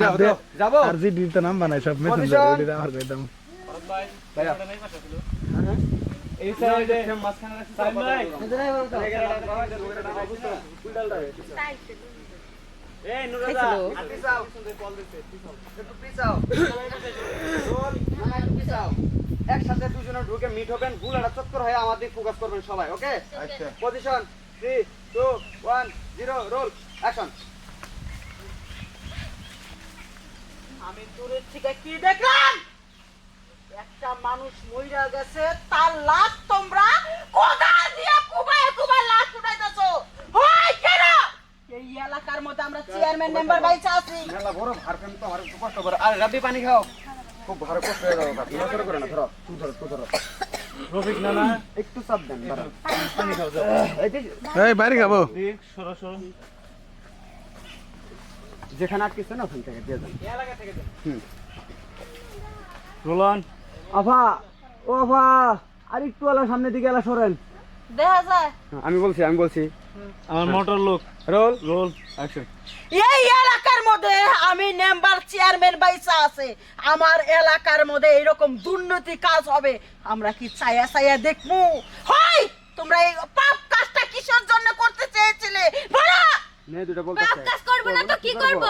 যাও যাও যাব আর জি দিতে নাম বানাই সব মেসেঞ্জার Position. আমার কইতাম ভাইয়া এই সাইডে মাঝখানে সাইড ভাই এই নুরাদা একসাথে দুজনে ঢুকে মিট হবেন গুলাটা চক্কর হয়ে আমাদের ফোকাস করবেন সবাই ওকে আচ্ছা position three two one zero roll action আমি দূরের থেকে কি দেখলাম? একটা মানুষ মইরা গেছে তার লাশ তোমরা কোদাল দিয়ে কুবায় কুবায় লাশ উঠাইতেছো? হয় কেন? এই এলাকার মধ্যে আমরা চেয়ারম্যান মেম্বার বাইচা আছি। মেলা বড় ভার তো আমার কষ্ট করে। আরে রাব্বি পানি খাও। খুব ভালো কষ্ট হয়ে গেল বাপ। নজর করে না ধরো। তুই ধরো তুই ধরো। রফিক না না একটু চাপ দেন পানি খাও এই বাড়ি খাব। ঠিক সরো সরো। যেখানে আটকেছে না ওখান থেকে দিয়ে দেন রোলন। আফা ও আফা আর একটু আলা সামনের দিকে এলা সরেন। দেখা যায়। আমি বলছি আমি বলছি। আমার মোটর লোক। রোল? রোল। অ্যাকশন। এই এলাকার মধ্যে আমি মেম্বার চেয়ারম্যান বাইসা আছে। আমার এলাকার মধ্যে এরকম দুর্নীতি কাজ হবে। আমরা কি ছায়া ছায়া দেখব? হয় তোমরা এই পাপ নে দুটো বলতে কাজ করব না তো কি করব?